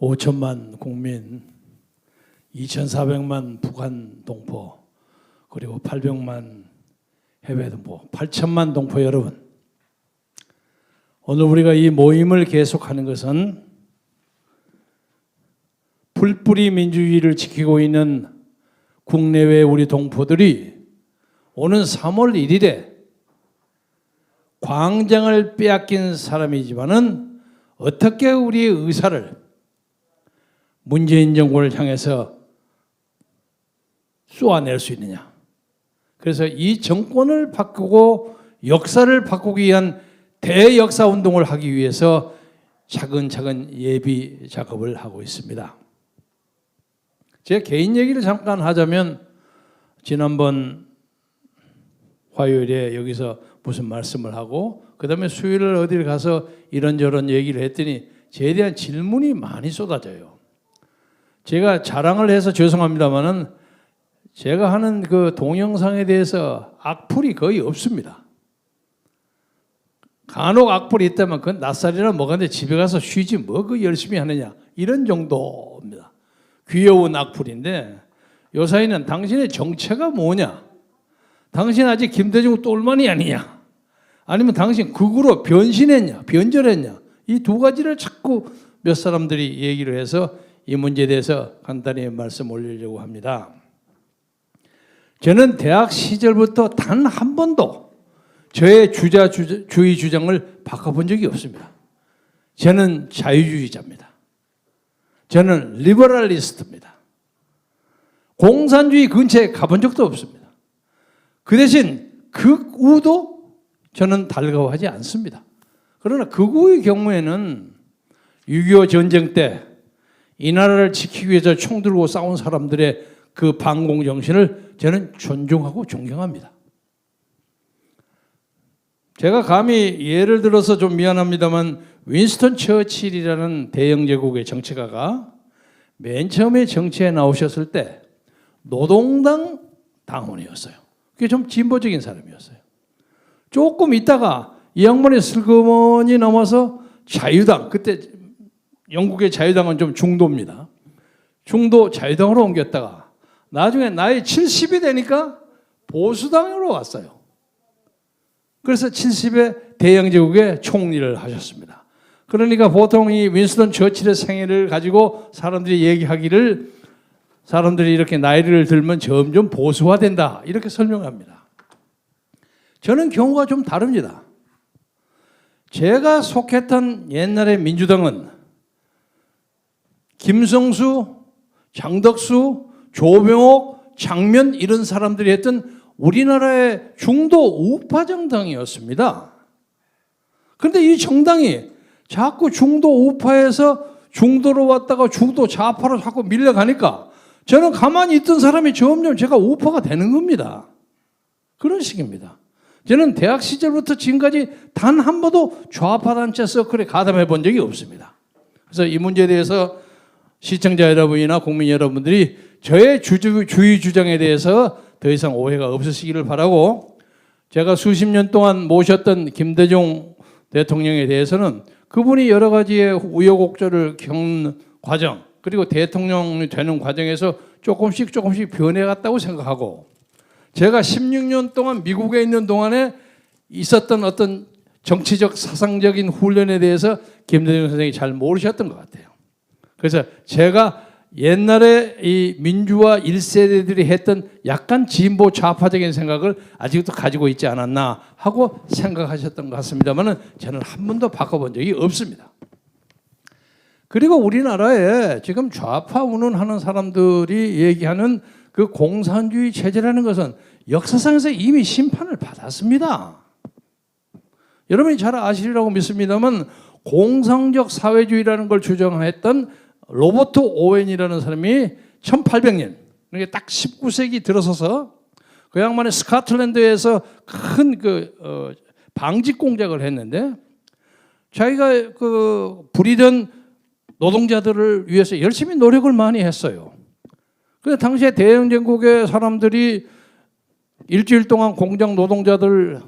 5천만 국민, 2,400만 북한 동포, 그리고 800만 해외 동포, 8천만 동포 여러분. 오늘 우리가 이 모임을 계속하는 것은 풀뿌리 민주주의를 지키고 있는 국내외 우리 동포들이 오는 3월 1일에 광장을 빼앗긴 사람이지만은 어떻게 우리의 의사를 문재인 정부를 향해서 쏘아낼 수 있느냐. 그래서 이 정권을 바꾸고 역사를 바꾸기 위한 대역사 운동을 하기 위해서 차근차근 예비 작업을 하고 있습니다. 제 개인 얘기를 잠깐 하자면 지난번 화요일에 여기서 무슨 말씀을 하고 그다음에 수요일 어디를 가서 이런저런 얘기를 했더니 저에 대한 질문이 많이 쏟아져요. 제가 자랑을 해서 죄송합니다만은 제가 하는 그 동영상에 대해서 악플이 거의 없습니다. 간혹 악플이 있다면 그건 낯살이나 뭐가는데 집에 가서 쉬지 뭐 그 열심히 하느냐 이런 정도입니다. 귀여운 악플인데 요사이는 당신의 정체가 뭐냐? 당신 아직 김대중 똘만이 아니냐? 아니면 당신 극으로 변신했냐? 변절했냐? 이 두 가지를 자꾸 몇 사람들이 얘기를 해서 이 문제에 대해서 간단히 말씀 올리려고 합니다. 저는 대학 시절부터 단 한 번도 저의 주자 주의 주장을 바꿔본 적이 없습니다. 저는 자유주의자입니다. 저는 리버럴리스트입니다. 공산주의 근처에 가본 적도 없습니다. 그 대신 극우도 저는 달가워하지 않습니다. 그러나 극우의 경우에는 6.25 전쟁 때 이 나라를 지키기 위해서 총 들고 싸운 사람들의 그 반공 정신을 저는 존중하고 존경합니다. 제가 감히 예를 들어서 좀 미안합니다만 윈스턴 처칠이라는 대영 제국의 정치가가 맨 처음에 정치에 나오셨을 때 노동당 당원이었어요. 그게 좀 진보적인 사람이었어요. 조금 있다가 이 양반이 슬그머니 넘어서 자유당 그때 영국의 자유당은 좀 중도입니다. 중도 자유당으로 옮겼다가 나중에 나이 70이 되니까 보수당으로 왔어요. 그래서 70에 대영제국의 총리를 하셨습니다. 그러니까 보통 이 윈스턴 처칠의 생애를 가지고 사람들이 얘기하기를 사람들이 이렇게 나이를 들면 점점 보수화된다 이렇게 설명합니다. 저는 경우가 좀 다릅니다. 제가 속했던 옛날의 민주당은 김성수, 장덕수, 조병옥, 장면 이런 사람들이 했던 우리나라의 중도 우파 정당이었습니다. 그런데 이 정당이 자꾸 중도 우파에서 중도로 왔다가 중도 좌파로 자꾸 밀려가니까 저는 가만히 있던 사람이 점점 제가 우파가 되는 겁니다. 그런 식입니다. 저는 대학 시절부터 지금까지 단 한 번도 좌파 단체 서클에 가담해 본 적이 없습니다. 그래서 이 문제에 대해서 시청자 여러분이나 국민 여러분들이 저의 주의 주장에 대해서 더 이상 오해가 없으시기를 바라고 제가 수십 년 동안 모셨던 김대중 대통령에 대해서는 그분이 여러 가지의 우여곡절을 겪는 과정 그리고 대통령이 되는 과정에서 조금씩 조금씩 변해갔다고 생각하고 제가 16년 동안 미국에 있는 동안에 있었던 어떤 정치적 사상적인 훈련에 대해서 김대중 선생이 잘 모르셨던 것 같아요. 그래서 제가 옛날에 이 민주화 1세대들이 했던 약간 진보 좌파적인 생각을 아직도 가지고 있지 않았나 하고 생각하셨던 것 같습니다만은 저는 한 번도 바꿔본 적이 없습니다. 그리고 우리나라에 지금 좌파 운운하는 사람들이 얘기하는 그 공산주의 체제라는 것은 역사상에서 이미 심판을 받았습니다. 여러분이 잘 아시리라고 믿습니다만 공상적 사회주의라는 걸 주장했던 로버트 오웬이라는 사람이 1800년, 그러니까 딱 19세기 들어서서 그 양반이 스코틀랜드에서 큰 그 어, 방직 공작을 했는데 자기가 그 부리던 노동자들을 위해서 열심히 노력을 많이 했어요. 그 당시에 대영 전국의 사람들이 일주일 동안 공장 노동자들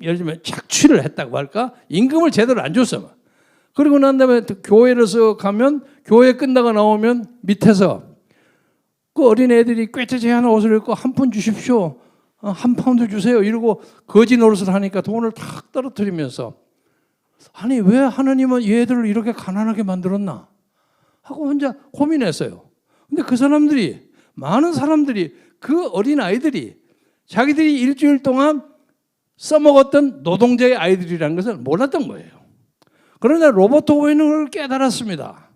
예를 들면 착취를 했다고 할까? 임금을 제대로 안 줬어. 그리고 난 다음에 교회로서 가면 교회 끝나고 나오면 밑에서 그 어린 애들이 하나 옷을 입고 한 푼 주십시오. 어, 한 파운드 주세요. 이러고 거지 노릇을 하니까 돈을 탁 떨어뜨리면서 아니 왜 하나님은 얘들을 이렇게 가난하게 만들었나 하고 혼자 고민했어요. 근데 그 사람들이 많은 사람들이 그 어린 아이들이 자기들이 일주일 동안 써먹었던 노동자의 아이들이라는 것을 몰랐던 거예요. 그러나 로버트 오웬은 그걸 깨달았습니다.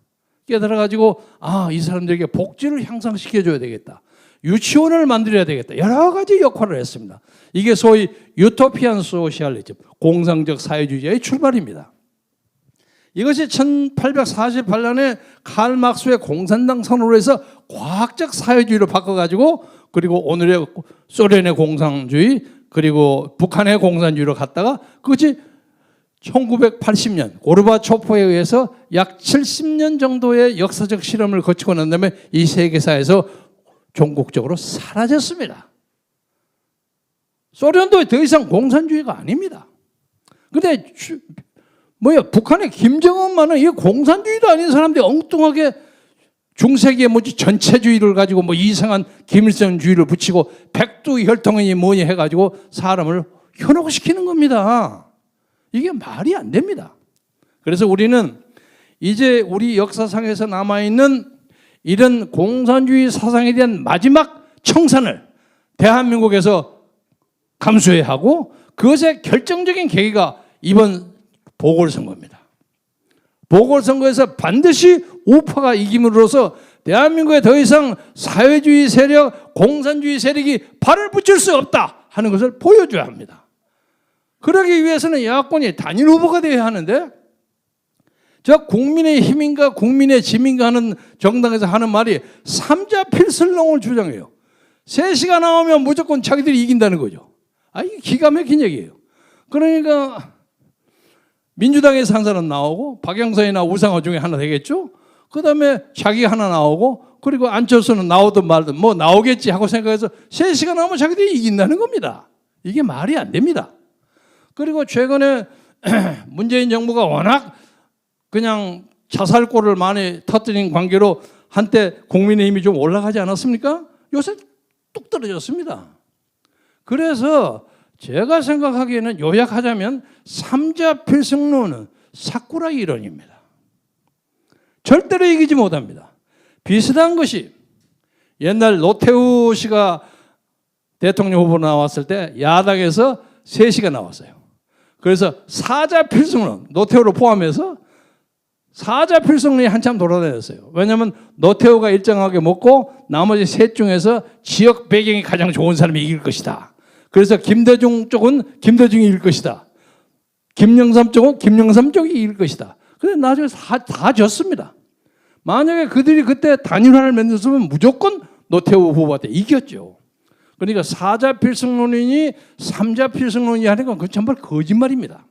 깨달아가지고 아 이 사람들에게 복지를 향상시켜줘야 되겠다. 유치원을 만들어야 되겠다. 여러 가지 역할을 했습니다. 이게 소위 유토피안 소시알리즘, 공상적 사회주의자의 출발입니다. 이것이 1848년에 칼 막스의 공산당 선언으로 해서 과학적 사회주의로 바꿔가지고 그리고 오늘의 소련의 공산주의 그리고 북한의 공산주의로 갔다가 그것이 1980년 고르바초프에 의해서 약 70년 정도의 역사적 실험을 거치고 난 다음에 이 세계사에서 종국적으로 사라졌습니다. 소련도 더 이상 공산주의가 아닙니다. 근데 주- 뭐야 북한의 김정은만은 이 공산주의도 아닌 사람들이 엉뚱하게 중세기의 뭐지 전체주의를 가지고 뭐 이상한 김일성주의를 붙이고 백두 혈통이니 뭐니 해가지고 사람을 현혹시키는 겁니다. 이게 말이 안 됩니다. 그래서 우리는 이제 우리 역사상에서 남아있는 이런 공산주의 사상에 대한 마지막 청산을 대한민국에서 감수해야 하고 그것의 결정적인 계기가 이번 보궐선거입니다. 보궐선거에서 반드시 우파가 이김으로써 대한민국에 더 이상 사회주의 세력, 공산주의 세력이 발을 붙일 수 없다 하는 것을 보여줘야 합니다. 그러기 위해서는 야권이 단일 후보가 되어야 하는데 저 국민의 힘인가 국민의 짐인가 하는 정당에서 하는 말이 삼자 필설론을 주장해요. 셋이가 나오면 무조건 자기들이 이긴다는 거죠. 아, 이게 기가 막힌 얘기예요. 그러니까 민주당에서 한 사람 나오고 박영선이나 우상호 중에 하나 되겠죠. 그 다음에 자기 하나 나오고 그리고 안철수는 나오든 말든 뭐 나오겠지 하고 생각해서 셋이가 나오면 자기들이 이긴다는 겁니다. 이게 말이 안 됩니다. 그리고 최근에 문재인 정부가 워낙 그냥 자살골을 많이 터뜨린 관계로 한때 국민의힘이 좀 올라가지 않았습니까? 요새 뚝 떨어졌습니다. 그래서 제가 생각하기에는 요약하자면 삼자 필승론은 사쿠라 이론입니다. 절대로 이기지 못합니다. 비슷한 것이 옛날 노태우 씨가 대통령 후보 나왔을 때 야당에서 셋이가 나왔어요. 그래서 사자 필승론 노태우를 포함해서 사자 필승론이 한참 돌아다녔어요. 왜냐하면 노태우가 일정하게 먹고 나머지 셋 중에서 지역 배경이 가장 좋은 사람이 이길 것이다. 그래서 김대중 쪽은 김대중이 이길 것이다. 김영삼 쪽은 김영삼 쪽이 이길 것이다. 근데 나중에 다, 다 졌습니다. 만약에 그들이 그때 단일화를 맺었으면 무조건 노태우 후보한테 이겼죠. 그러니까 사자 필승론이니 삼자 필승론이 하는 건그 정말 거짓말입니다.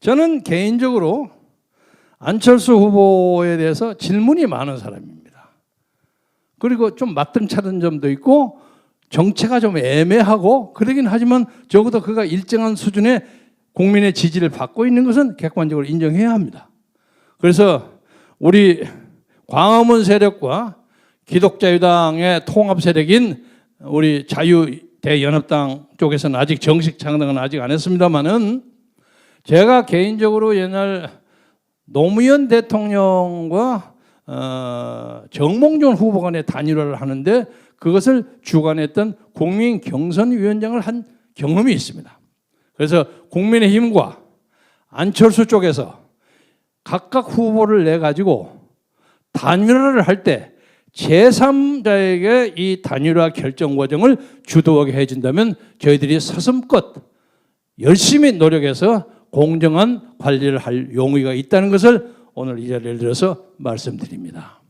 저는 개인적으로 안철수 후보에 대해서 질문이 많은 사람입니다. 그리고 좀 맞등차는 점도 있고 정체가 좀 애매하고 그러긴 하지만 적어도 그가 일정한 수준의 국민의 지지를 받고 있는 것은 객관적으로 인정해야 합니다. 그래서 우리 광화문 세력과 기독자유당의 통합 세력인 우리 자유대연합당 쪽에서는 아직 정식 창당은 아직 안 했습니다만은 제가 개인적으로 옛날 노무현 대통령과 어, 정몽준 후보 간의 단일화를 하는데 그것을 주관했던 국민 경선위원장을 한 경험이 있습니다. 그래서 국민의힘과 안철수 쪽에서 각각 후보를 내 가지고 단일화를 할 때 제3자에게 이 단일화 결정 과정을 주도하게 해준다면 저희들이 서슴껏 열심히 노력해서 공정한 관리를 할 용의가 있다는 것을 오늘 이 자리를 들어서 말씀드립니다.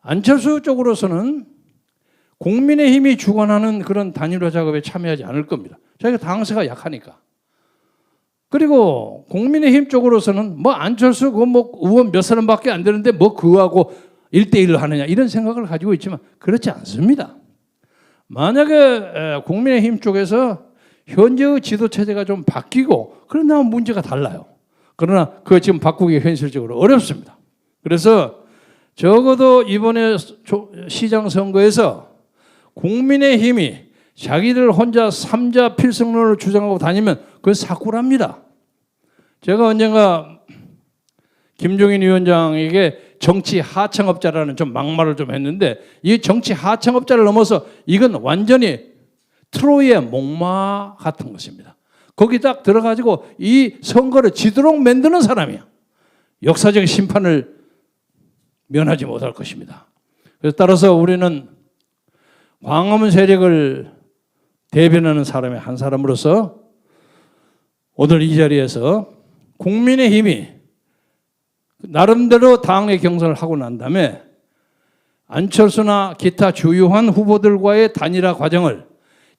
안철수 쪽으로서는 국민의힘이 주관하는 그런 단일화 작업에 참여하지 않을 겁니다. 저희가 당세가 약하니까. 그리고 국민의힘 쪽으로서는 뭐 안철수 그뭐 의원 몇 사람밖에 안 되는데 뭐 그하고 1대1로 하느냐 이런 생각을 가지고 있지만 그렇지 않습니다. 만약에 국민의힘 쪽에서 현재의 지도 체제가 좀 바뀌고 그런다면 문제가 달라요. 그러나 그거 지금 바꾸기 현실적으로 어렵습니다. 그래서 적어도 이번에 조- 시장 선거에서 국민의힘이 자기들 혼자 삼자 필승론을 주장하고 다니면 그건 사꾸랍니다. 제가 언젠가 김종인 위원장에게 정치 하청업자라는 좀 막말을 좀 했는데 이 정치 하청업자를 넘어서 이건 완전히 트로이의 목마 같은 것입니다. 거기 딱 들어가지고 이 선거를 지도록 만드는 사람이야. 역사적 심판을 면하지 못할 것입니다. 그래서 따라서 우리는 광화문 세력을 대변하는 사람의 한 사람으로서 오늘 이 자리에서 국민의 힘이 나름대로 당내 경선을 하고 난 다음에 안철수나 기타 주요한 후보들과의 단일화 과정을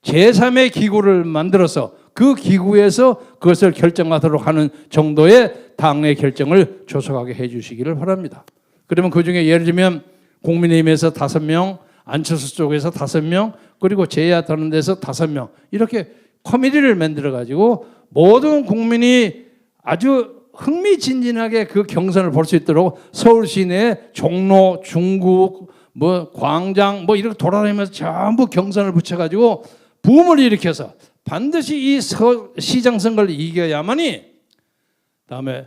제3의 기구를 만들어서 그 기구에서 그것을 결정하도록 하는 정도의 당내 결정을 조속하게 해 주시기를 바랍니다. 그러면 그 중에 예를 들면 국민의힘에서 다섯 명, 안철수 쪽에서 다섯 명, 그리고 제야 다른 데서 다섯 명 이렇게 커미디를 만들어 가지고 모든 국민이 아주 흥미진진하게 그 경선을 볼 수 있도록 서울 시내 종로, 중국, 뭐 광장 뭐 이렇게 돌아다니면서 전부 경선을 붙여 가지고 붐을 일으켜서 반드시 이 서- 시장 선거를 이겨야만이 다음에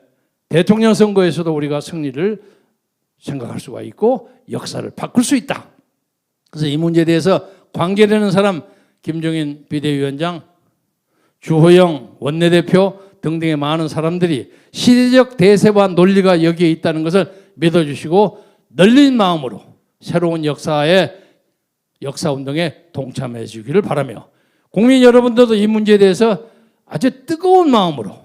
대통령 선거에서도 우리가 승리를 생각할 수가 있고 역사를 바꿀 수 있다. 그래서 이 문제에 대해서 관계되는 사람 김종인 비대위원장, 주호영 원내대표 등등의 많은 사람들이 시대적 대세와 논리가 여기에 있다는 것을 믿어주시고 널린 마음으로 새로운 역사의 역사 운동에 동참해 주기를 바라며 국민 여러분들도 이 문제에 대해서 아주 뜨거운 마음으로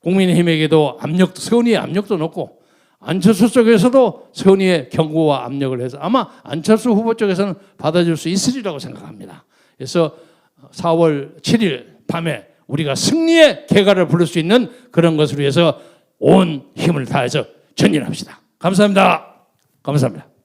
국민의힘에게도 압력, 선의의 압력도 넣고 안철수 쪽에서도 선의의 경고와 압력을 해서 아마 안철수 후보 쪽에서는 받아줄 수 있으리라고 생각합니다. 그래서 4월 7일 밤에 우리가 승리의 개가를 부를 수 있는 그런 것을 위해서 온 힘을 다해서 전진합시다. 감사합니다. 감사합니다.